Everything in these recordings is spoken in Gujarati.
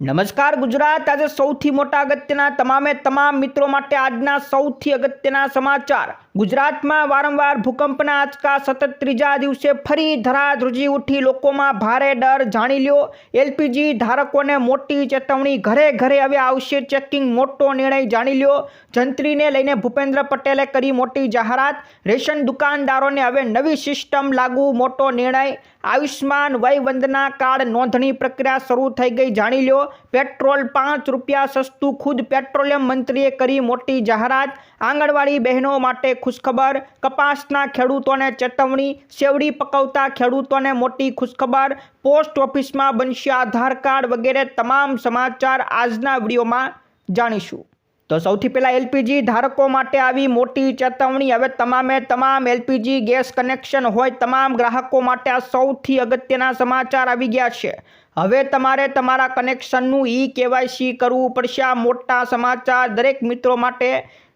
નમસ્કાર ગુજરાત. આજે સૌથી મોટા અગત્યના તમામે તમામ મિત્રો માટે આજના સૌથી અગત્યના સમાચાર. ગુજરાતમાં વારંવાર ભૂકંપના આંચકા સતત ત્રીજા દિવસે ફરી ધરાધ્રુજી ઉઠી લોકોમાં ભારે ડર જાણી લ્યો. એલપીજી ધારકોને મોટી ચેતવણી ઘરે ઘરે હવે આવશે ચેકિંગ, મોટો નિર્ણય જાણી લ્યો. જંત્રીને લઈને ભૂપેન્દ્ર પટેલે કરી મોટી જાહેરાત. રેશન દુકાનદારોને હવે નવી સિસ્ટમ લાગુ, મોટો નિર્ણય. આયુષ્માન વય વંદના કાર્ડ નોંધણી પ્રક્રિયા શરૂ થઈ ગઈ જાણી લ્યો. પેટ્રોલ પાંચ રૂપિયા સસ્તું, ખુદ પેટ્રોલિયમ મંત્રીએ કરી મોટી જાહેરાત. આંગણવાડી બહેનો માટે ખુશખબર. કપાસના ખેડૂતોને ચેતવણી, શેવડી પકવતા ખેડૂતોને મોટી ખુશખબર. પોસ્ટ ઓફિસમાં બનશે આધાર કાર્ડ વગેરે તમામ સમાચાર આજના વિડીયોમાં જાણીશું. તો સૌથી પહેલાં એલપીજી ધારકો માટે આવી મોટી ચેતવણી. હવે તમામે તમામ એલપીજી ગેસ કનેક્શન હોય તમામ ગ્રાહકો માટે આ સૌથી અગત્યના સમાચાર આવી ગયા છે. હવે તમારે તમારા કનેક્શનનું ઈ કેવાયસી કરવું પડશે. આ મોટા સમાચાર દરેક મિત્રો માટે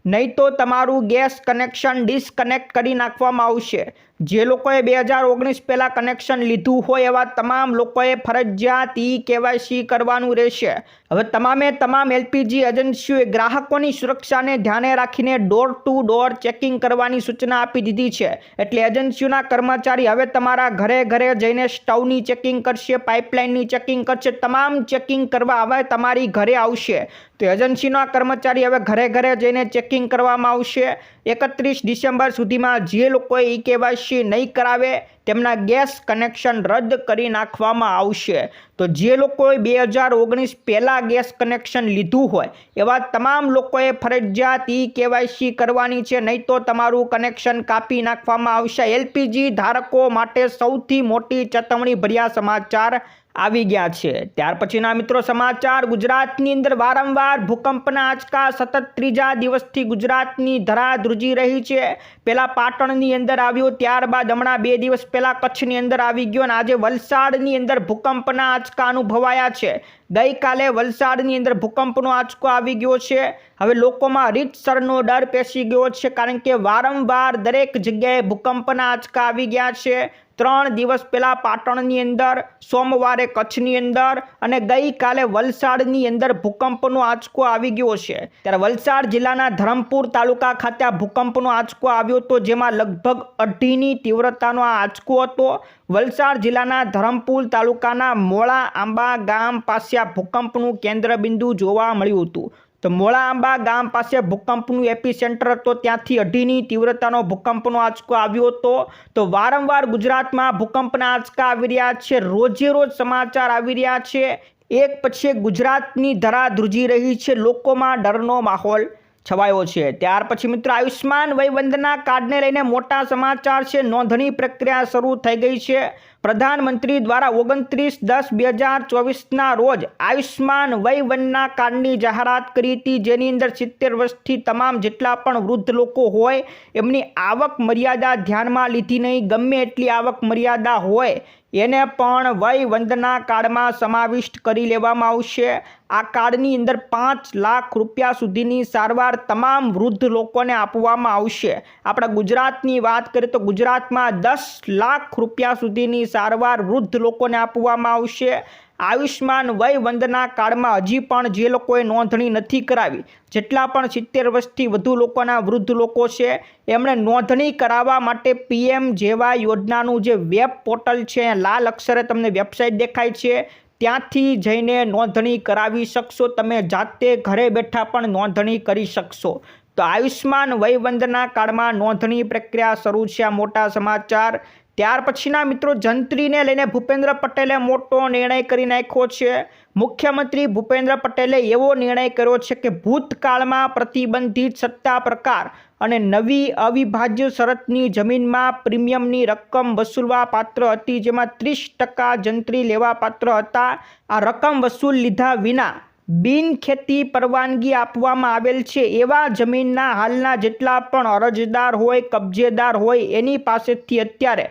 નહીં તો તમારું ગેસ કનેક્શન ડિસકનેક્ટ કરી નાખવામાં આવશે. જે લોકોએ બે હજાર ઓગણીસ પહેલાં કનેક્શન લીધું હોય એવા તમામ લોકોએ ફરજિયાત ઈ કેવાયસી કરવાનું રહેશે. હવે તમામે તમામ એલપીજી એજન્સીઓએ ગ્રાહકોની સુરક્ષાને ધ્યાને રાખીને ડોર ટુ ડોર ચેકિંગ કરવાની સૂચના આપી દીધી છે. એટલે એજન્સીઓના કર્મચારી હવે તમારા ઘરે ઘરે જઈને સ્ટવની ચેકિંગ કરશે પાઇપલાઇનની ચેકિંગ કરશે, તમામ ચેકિંગ કરવા હવે તમારી ઘરે આવશે. તો એજન્સીના કર્મચારી હવે ઘરે ઘરે જઈને ચેકિંગ કરવામાં આવશે. એકત્રીસ ડિસેમ્બર સુધીમાં જે લોકોએ ઈ કેવાયસી નહીં કરાવે તેમના ગેસ કનેક્શન રદ કરી નાખવામાં આવશે. તો જે લોકોએ બે હજાર ઓગણીસ પહેલાં ગેસ કનેક્શન લીધું હોય, એવા તમામ લોકોએ ફરજિયાત ઈ કેવાયસી કરવાની છે, નહીં તો તમારું કનેક્શન કાપી નાખવામાં આવશે. એલપીજી ધારકો માટે સૌથી મોટી ચેતવણી ભર્યા સમાચાર આવી ગયા છે. ત્યાર પછીના મિત્રો સમાચાર, ગુજરાતની અંદર વારંવાર ભૂકંપના આંચકા, સતત ત્રીજા દિવસથી ગુજરાતની ધરા ધ્રુજી રહી છે. પહેલાં પાટણની અંદર આવ્યો, ત્યારબાદ હમણાં બે દિવસ પહેલાં કચ્છની અંદર આવી ગયો અને આજે વલસાડની અંદર ભૂકંપના આંચકા અનુભવાયા છે. ગઈકાલે વલસાડની અંદર ભૂકંપનો આંચકો આવી ગયો છે. હવે લોકોમાં રીતસરનો ડર પેસી ગયો છે કારણ કે વારંવાર દરેક જગ્યાએ ભૂકંપના આંચકા આવી ગયા છે. ત્રણ દિવસ પહેલાં પાટણની અંદર, સોમવારે કચ્છની અંદર અને ગઈકાલે વલસાડની અંદર ભૂકંપનો આંચકો આવી ગયો છે. ત્યારે વલસાડ જિલ્લાના ધરમપુર તાલુકા ખાતે આ ભૂકંપનો આંચકો આવ્યો હતો, જેમાં લગભગ અઢીની તીવ્રતાનો આ આંચકો હતો. વલસાડ જિલ્લાના ધરમપુર તાલુકાના મોળા આંબા ગામ પાસે આ ભૂકંપનું કેન્દ્રબિંદુ જોવા મળ્યું હતું. તો મોળા આંબા ગામ પાસે ભૂકંપનું એપી સેન્ટર હતો. ત્યાંથી અઢીની તીવ્રતાનો ભૂકંપનો આંચકો આવ્યો હતો. તો વારંવાર ગુજરાતમાં ભૂકંપના આંચકા આવી રહ્યા છે. રોજે રોજ સમાચાર આવી રહ્યા છે. એક પછી ગુજરાતની ધરા ધ્રુજી રહી છે. લોકોમાં ડરનો માહોલ છવાયો છે. ત્યાર પછી મિત્રો આયુષ્માન વયવંદના કાર્ડને લઈને મોટા સમાચાર છે. નોંધણી પ્રક્રિયા શરૂ થઈ ગઈ છે. પ્રધાનમંત્રી દ્વારા ઓગણત્રીસ દસ બે હજાર ચોવીસના રોજ આયુષ્માન વયવંદના કાર્ડની જાહેરાત કરી હતી, જેની અંદર સિત્તેર વર્ષથી તમામ જેટલા પણ વૃદ્ધ લોકો હોય, એમની આવક મર્યાદા ધ્યાનમાં લીધી નહીં, ગમે એટલી આવક મર્યાદા હોય, એને પણ વય વંદના કાર્ડમાં સમાવિષ્ટ કરી લેવામાં આવશે. આ કાર્ડની અંદર પાંચ લાખ રૂપિયા સુધીની સારવાર તમામ વૃદ્ધ લોકોને આપવામાં આવશે. આપણા ગુજરાતની વાત કરીએ તો ગુજરાતમાં દસ લાખ રૂપિયા સુધીની સારવાર વૃદ્ધ લોકોને આપવામાં આવશે. આયુષ્માન વય વંદના કાર્ડમાં હજી પણ જે લોકોએ નોંધણી નથી કરાવી, જેટલા પણ સિત્તેર વર્ષથી વધુ લોકોના વૃદ્ધ લોકો છે, એમણે નોંધણી કરાવવા માટે પીએમ જેવા યોજનાનું જે વેબ પોર્ટલ છે, લાલ અક્ષરે તમને વેબસાઇટ દેખાય છે. ત્યાંથી જઈને નોંધણી કરાવી શકશો. તમે જાતે ઘરે બેઠા પણ નોંધણી કરી શકશો. તો આયુષ્માન વયવંદના કાર્ડમાં નોંધણી પ્રક્રિયા શરૂ છે. આ મોટા સમાચાર. ત્યાર પછીના મિત્રો જંત્રીને લઈને ભૂપેન્દ્ર પટેલે મોટો નિર્ણય કરી નાખ્યો છે. મુખ્યમંત્રી ભૂપેન્દ્ર પટેલે એવો નિર્ણય કર્યો છે કે ભૂતકાળમાં પ્રતિબંધિત સત્તા પ્રકાર અને નવી અવિભાજ્ય શરતની જમીનમાં પ્રીમિયમની રકમ વસૂલવા પાત્ર હતી, જેમાં ત્રીસ ટકા જંત્રી લેવા પાત્ર હતા. આ રકમ વસૂલ લીધા વિના બિનખેતી પરવાનગી આપવામાં આવેલ છે. એવા જમીનના હાલના જેટલા પણ અરજદાર હોય, કબજેદાર હોય, એની પાસેથી અત્યારે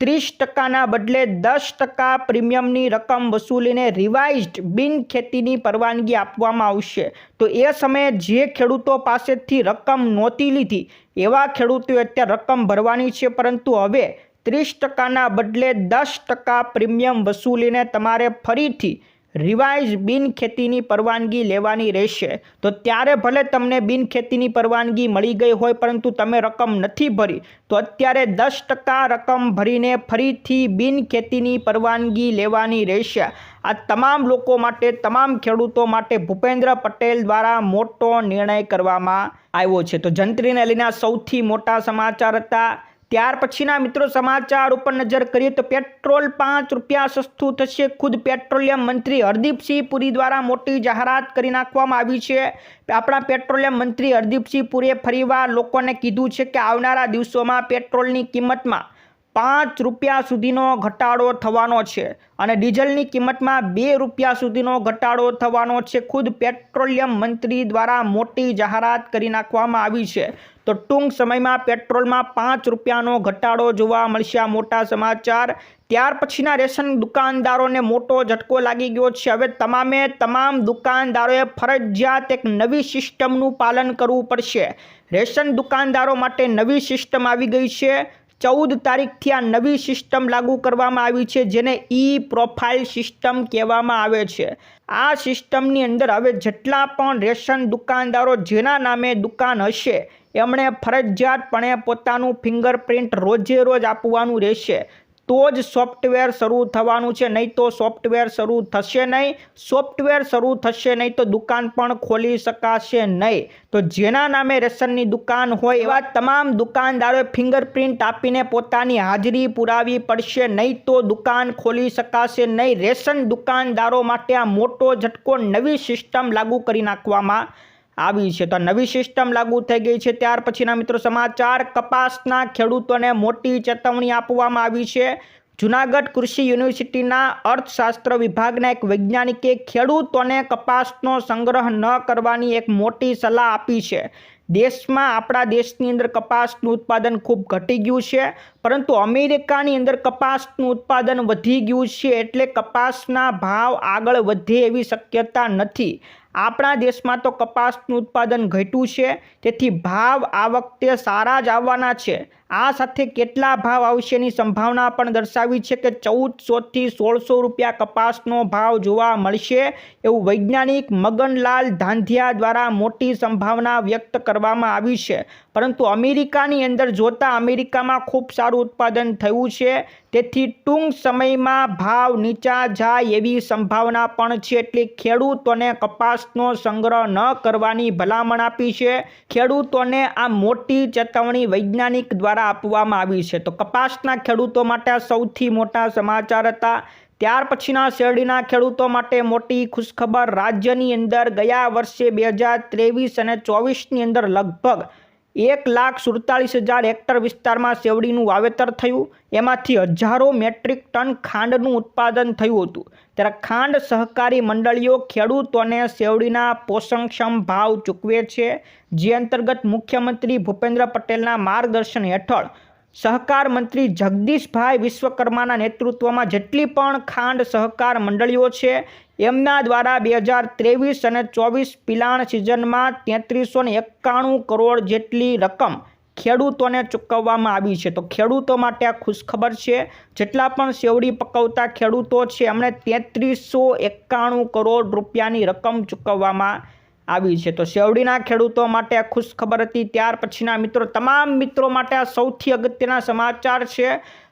ત્રીસ ટકાના બદલે દસ ટકા પ્રીમિયમની રકમ વસૂલીને રિવાઇઝડ બિનખેતીની પરવાનગી આપવામાં આવશે. તો એ સમયે જે ખેડૂતો પાસેથી રકમ નહોતી લીધી, એવા ખેડૂતોએ અત્યારે રકમ ભરવાની છે. પરંતુ હવે ત્રીસ ટકાના બદલે દસ ટકા પ્રીમિયમ વસૂલીને તમારે ફરીથી રિવાઇઝ બિન ખેતીની પરવાનગી લેવાની રહેશે. તો ત્યારે ભલે તમને બિનખેતીની પરવાનગી મળી ગઈ હોય, પરંતુ તમે રકમ નથી ભરી. તો અત્યારે દસ ટકા રકમ ભરીને ફરીથી બિન ખેતીની પરવાનગી લેવાની રહેશે. આ તમામ લોકો માટે, તમામ ખેડૂતો માટે ભૂપેન્દ્ર પટેલ દ્વારા મોટો નિર્ણય કરવામાં આવ્યો છે. તો જંત્રીને લઈને સૌથી મોટા સમાચાર હતા ત્યાર પછીના મિત્રો સમાચાર ઉપર નજર કરીએ તો પેટ્રોલ પાંચ રૂપિયા સસ્તું થશે. ખુદ પેટ્રોલિયમ મંત્રી હરદીપસિંહ પુરી દ્વારા મોટી જાહેરાત કરી નાખવામાં આવી છે. આપણા પેટ્રોલિયમ મંત્રી હરદીપસિંહ પુરીએ ફરીવાર લોકોને કીધું છે કે આવનારા દિવસોમાં પેટ્રોલની કિંમતમાં પાંચ રૂપિયા સુધીનો ઘટાડો થવાનો છે અને ડીઝલની કિંમતમાં બે રૂપિયા સુધીનો ઘટાડો થવાનો છે. ખુદ પેટ્રોલિયમ મંત્રી દ્વારા મોટી જાહેરાત કરી નાખવામાં આવી છે. તો ટૂંક સમયમાં પેટ્રોલમાં પાંચ રૂપિયાનો ઘટાડો જોવા મળશે મોટા સમાચાર. ત્યાર પછીના રેશન દુકાનદારોને મોટો ઝટકો લાગી ગયો છે. હવે તમામે તમામ દુકાનદારોએ ફરજિયાત એક નવી સિસ્ટમનું પાલન કરવું પડશે. રેશન દુકાનદારો માટે નવી સિસ્ટમ આવી ગઈ છે. ચૌદ તારીખથી આ નવી સિસ્ટમ લાગુ કરવામાં આવી છે, જેને ઈ પ્રોફાઇલ સિસ્ટમ કહેવામાં આવે છે. આ સિસ્ટમની અંદર હવે જેટલા પણ રેશન દુકાનદારો જેના નામે દુકાન હશે, એમણે ફરજિયાતપણે પોતાનું ફિંગરપ્રિન્ટ રોજે રોજ આપવાનું રહેશે. તો જ સોફ્ટવેર શરૂ થવાનું છે. નહીં તો સોફ્ટવેર શરૂ થશે નહીં. સોફ્ટવેર શરૂ થશે નહીં તો દુકાન પણ ખોલી શકાશે નહીં. તો જેના નામે રેશનની દુકાન હોય એવા તમામ દુકાનદારોએ ફિંગરપ્રિન્ટ આપીને પોતાની હાજરી પુરાવી પડશે નહીં તો દુકાન ખોલી શકાશે નહીં. રેશન દુકાનદારો માટે આ મોટો ઝટકો નવી સિસ્ટમ લાગુ કરી નાખવામાં આવી છે. તો નવી સિસ્ટમ લાગુ થઈ ગઈ છે. ત્યાર પછીના મિત્રો સમાચાર, કપાસના ખેડૂતોને મોટી ચેતવણી આપવામાં આવી છે. જુનાગઢ કૃષિ યુનિવર્સિટીના અર્થશાસ્ત્ર વિભાગના એક વૈજ્ઞાનિકે ખેડૂતોને કપાસનો સંગ્રહ ન કરવાની એક મોટી સલાહ આપી છે. દેશમાં આપણા દેશની અંદર કપાસનું ઉત્પાદન ખૂબ ઘટી ગયું છે. પરંતુ અમેરિકાની અંદર કપાસનું ઉત્પાદન વધી ગયું છે એટલે કપાસના ભાવ આગળ વધે એવી શક્યતા નથી. આપણા દેશમાં તો કપાસનું ઉત્પાદન ઘટ્યું છે, તેથી ભાવ આ વખતે સારા જ આવવાના છે. આ સાથે કેટલા ભાવ આવશેની સંભાવના પણ દર્શાવી છે કે ચૌદસોથી સોળસો રૂપિયા કપાસનો ભાવ જોવા મળશે એવું વૈજ્ઞાનિક મગનલાલ ધાંધિયા દ્વારા મોટી સંભાવના વ્યક્ત કરવામાં આવી છે. પરંતુ અમેરિકાની અંદર જોતા અમેરિકામાં ખૂબ સારું ઉત્પાદન થયું છે. તેથી ટૂંક સમયમાં ભાવ નીચા જાય એવી સંભાવના પણ છે. એટલે ખેડૂતોને કપાસનો સંગ્રહ ન કરવાની ભલામણ આપી છે. ખેડૂતોને આ મોટી ચેતવણી વૈજ્ઞાનિક દ્વારા આપવામાં આવી છે. તો કપાસના ખેડૂતો માટે આ સૌથી મોટા સમાચાર હતા. ત્યાર પછીના શેરડીના ખેડૂતો માટે મોટી ખુશખબર. રાજ્યની અંદર ગયા વર્ષે બે હજાર ત્રેવીસ અને ચોવીસની અંદર લગભગ એક લાખ સુડતાલીસ હજાર હેક્ટર વિસ્તારમાં શેરડીનું વાવેતર થયું. એમાંથી હજારો મેટ્રિક ટન ખાંડનું ઉત્પાદન થયું હતું. ત્યારે ખાંડ સહકારી મંડળીઓ ખેડૂતોને શેવડીના પોષણક્ષમ ભાવ ચૂકવે છે. જે અંતર્ગત મુખ્યમંત્રી ભૂપેન્દ્ર પટેલના માર્ગદર્શન હેઠળ સહકાર મંત્રી જગદીશભાઈ વિશ્વકર્માના નેતૃત્વમાં જેટલી પણ ખાંડ સહકાર મંડળીઓ છે, એમના દ્વારા બે હજાર ત્રેવીસ અને ચોવીસ પિલાણ સિઝનમાં તેત્રીસો એકાણું કરોડ જેટલી રકમ ખેડૂતોને ચૂકવવામાં આવી છે. તો ખેડૂતો માટે આ ખુશખબર છે. જેટલા પણ શેવડી પકવતા ખેડૂતો છે, એમણે તેત્રીસો એકાણું કરોડ રૂપિયાની રકમ ચૂકવવામાં આવી છે. તો શેવડીના ખેડૂતો માટે આ ખુશખબર હતી. ત્યાર પછીના મિત્રો, તમામ મિત્રો માટે આ સૌથી અગત્યના સમાચાર છે.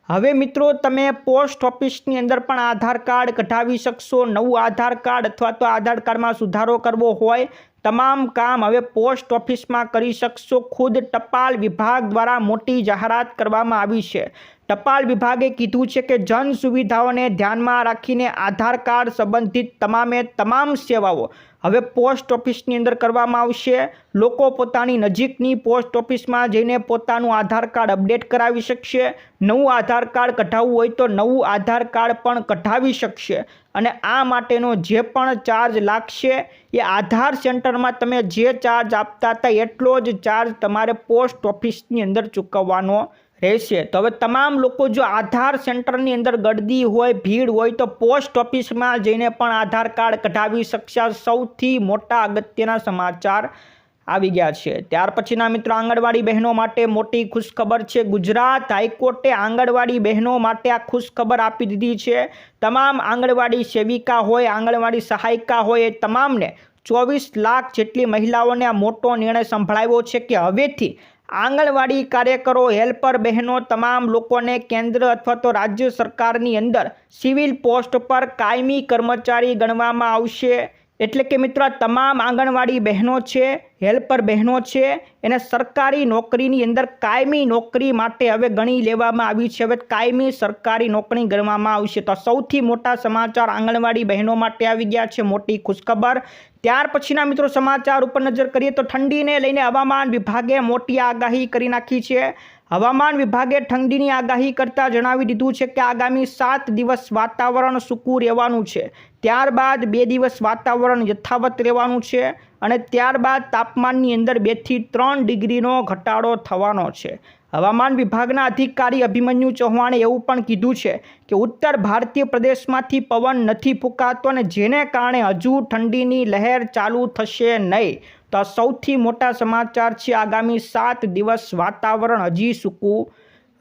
હવે મિત્રો, તમે પોસ્ટ ઓફિસની અંદર પણ આધાર કાર્ડ કઢાવી શકશો. નવું આધાર કાર્ડ અથવા તો આધાર કાર્ડમાં સુધારો કરવો હોય તમામ કામ હવે પોસ્ટ ઓફિસમાં કરી શકશો. ખુદ ટપાલ વિભાગ દ્વારા મોટી જાહેરાત કરવામાં આવી છે. ટપાલ વિભાગે કીધું છે કે જન સુવિધાઓને ધ્યાનમાં રાખીને આધાર કાર્ડ સંબંધિત તમામે તમામ સેવાઓ હવે પોસ્ટ ઓફિસની અંદર કરવામાં આવશે. લોકો પોતાની નજીકની પોસ્ટ ઓફિસમાં જઈને પોતાનું આધાર કાર્ડ અપડેટ કરાવી શકશે. નવું આધાર કાર્ડ કઢાવવું હોય તો નવું આધાર કાર્ડ પણ કઢાવી શકશે અને આ માટેનો જે પણ ચાર્જ લાગશે એ આધાર સેન્ટરમાં તમે જે ચાર્જ આપતા હતા એટલો જ ચાર્જ તમારે પોસ્ટ ઓફિસની અંદર ચૂકવવાનો રહેશે. તો હવે તમામ લોકો જો આધાર સેન્ટરની અંદર ગળદી હોય, ભીડ હોય, તો પોસ્ટ ઓફિસમાં જઈને પણ આધાર કાર્ડ કઢાવી શકશે. સૌથી મોટા અગત્યના સમાચાર આવી ગયા છે. ત્યાર પછીના મિત્રો, આંગણવાડી બહેનો માટે મોટી ખુશખબર છે. ગુજરાત હાઈકોર્ટે આંગણવાડી બહેનો માટે આ ખુશખબર આપી દીધી છે. તમામ આંગણવાડી સેવિકા હોય, આંગણવાડી સહાયિકા હોય, એ તમામને ચોવીસ લાખ જેટલી મહિલાઓને આ મોટો નિર્ણય સંભળાવ્યો છે કે હવેથી આંગણવાડી કાર્યકરો, હેલ્પર બહેનો તમામ લોકોને કેન્દ્ર અથવા તો રાજ્ય સરકારની અંદર સિવિલ પોસ્ટ પર કાયમી કર્મચારી ગણવામાં આવશે. એટલે કે મિત્રો તમામ આંગણવાડી બહેનો છે, હેલ્પર બહેનો છે, એને સરકારી નોકરીની અંદર કાયમી નોકરી માટે હવે ગણી લેવામાં આવી છે. હવે કાયમી સરકારી નોકરી ગણવામાં આવશે. તો સૌથી મોટા સમાચાર આંગણવાડી બહેનો માટે આવી ગયા છે મોટી ખુશખબર. ત્યાર પછીના મિત્રો સમાચાર ઉપર નજર કરીએ તો ઠંડીને લઈને હવામાન વિભાગે મોટી આગાહી કરી નાખી છે. હવામાન વિભાગે ઠંડીની આગાહી કરતાં જણાવી દીધું છે કે આગામી સાત દિવસ વાતાવરણ સૂકું રહેવાનું છે. ત્યારબાદ બે દિવસ વાતાવરણ યથાવત રહેવાનું છે અને ત્યારબાદ તાપમાનની અંદર બેથી ત્રણ ડિગ્રીનો ઘટાડો થવાનો છે. હવામાન વિભાગના અધિકારી અભિમન્યુ ચૌહાણે એવું પણ કીધું છે કે ઉત્તર ભારતીય પ્રદેશમાંથી પવન નથી ફૂંકાતો અને જેને કારણે હજુ ઠંડીની લહેર ચાલુ થશે નહીં. તો સૌથી મોટા સમાચાર છે આગામી સાત દિવસ વાતાવરણ હજી સૂકું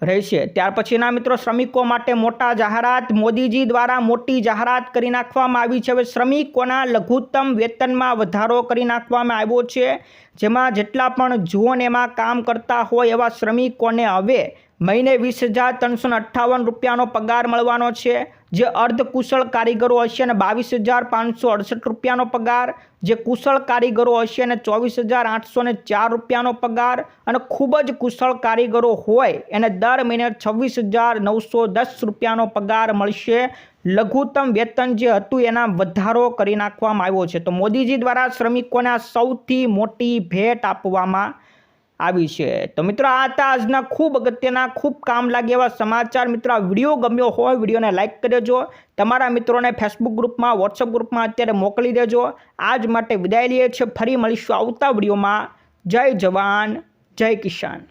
રહેશે. ત્યાર પછીના મિત્રો, શ્રમિકો માટે મોટા જાહેરાત મોદીજી દ્વારા મોટી જાહેરાત કરી નાખવામાં આવી છે. હવે શ્રમિકોના લઘુત્તમ વેતનમાં વધારો કરી નાખવામાં આવ્યો છે. જેમાં જેટલા પણ ઝોન એમાં કામ કરતા હોય એવા શ્રમિકોને હવે મહિને વીસ હજાર ત્રણસો અઠ્ઠાવન રૂપિયાનો પગાર મળવાનો છે. જે અર્ધકુશળ કારીગરો હશે અને બાવીસ હજાર પાંચસો અડસઠ રૂપિયાનો પગાર, જે કુશળ કારીગરો હશે અને ચોવીસ હજાર આઠસો ચાર રૂપિયાનો પગાર અને ખૂબ જ કુશળ કારીગરો હોય એને દર મહિને છવ્વીસ હજાર નવસો દસ રૂપિયાનો પગાર મળશે. લઘુત્તમ વેતન જે હતું એના વધારો કરી નાખવામાં આવ્યો છે. તો મોદીજી દ્વારા શ્રમિકોને સૌથી મોટી ભેટ આપવામાં આવી છે. તો મિત્રો, આ હતા આજના ખૂબ અગત્યના, ખૂબ કામ લાગે એવા સમાચાર. મિત્રો, આ વીડિયો ગમ્યો હોય, વિડીયોને લાઇક કરી દેજો. તમારા મિત્રોને ફેસબુક ગ્રુપમાં વોટ્સઅપ ગ્રુપમાં અત્યારે મોકલી દેજો. આજ માટે વિદાય લઈએ છીએ. ફરી મળીશું આવતા વિડીયોમાં. જય જવાન, જય કિસાન.